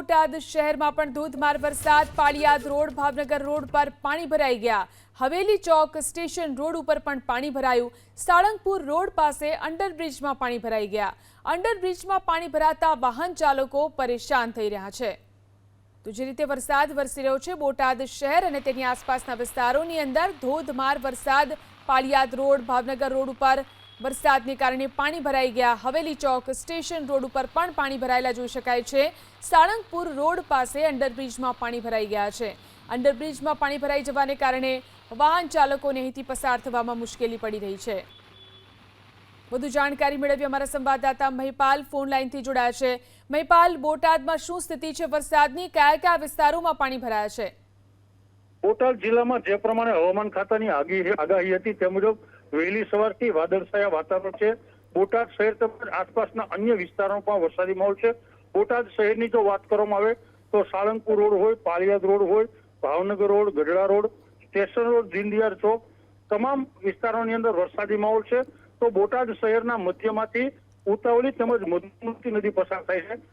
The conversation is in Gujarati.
બોટાદ શહેરમાં પણ ધોધમાર વરસાદ. પાળિયાદ રોડ, ભાવનગર રોડ પર પાણી ભરાઈ ગયા. હવેલી ચોક સ્ટેશન રોડ ઉપર પણ પાણી ભરાયું. સાળંગપુર રોડ પાસે અંડરબ્રિજમાં પાણી ભરાઈ ગયા. અંડરબ્રિજમાં પાણી ભરાતા વાહન ચાલકો પરેશાન થઈ રહ્યા છે. તો જે રીતે વરસાદ વરસી રહ્યો છે બોટાદ શહેર અને તેની આસપાસના વિસ્તારોની અંદર ધોધમાર વરસાદ. પાળિયાદ રોડ, ભાવનગર રોડ ઉપર વરસાદને કારણે પાણી ભરાઈ ગયા. હવેલી ચોક સ્ટેશન રોડ ઉપર પણ પાણી ભરાયેલા જોઈ શકાય છે. સાળંગપુર રોડ પાસે અંડરબ્રિજમાં પાણી ભરાઈ ગયા છે. અંડરબ્રિજમાં પાણી ભરાઈ જવાને કારણે વાહન ચાલકોને અહીંથી પસાર થવામાં મુશ્કેલી પડી રહી છે. વધુ જાણકારી મેળવી અમારા સંવાદદાતા મહિપાલ. ફોન લાઇનથી જોડાયા છે. મહિપાલ, બોટાદમાં શું સ્થિતિ છે? વરસાદની કયા કયા વિસ્તારોમાં પાણી ભરાયા છે? બોટાદ જિલ્લામાં જે પ્રમાણે હવામાન ખાતાની આગાહી હતી તે મુજબ વહેલી સવારથી વાદળછાયા વાતાવરણ છે. બોટાદ શહેર તેમજ આસપાસના અન્ય વિસ્તારોમાં પણ વરસાદી માહોલ છે. બોટાદ શહેરની જો વાત કરવામાં આવે તો સાળંગપુર રોડ હોય, પાળિયાદ રોડ હોય, Bhavnagar road, Gadhada road, station road Deendayal Chowk તમામ વિસ્તારોની અંદર વરસાદી માહોલ છે. તો બોટાદ શહેરના મધ્યમાંથી ઉતાવળી તેમજ મધુમતી નદી પસાર થાય છે.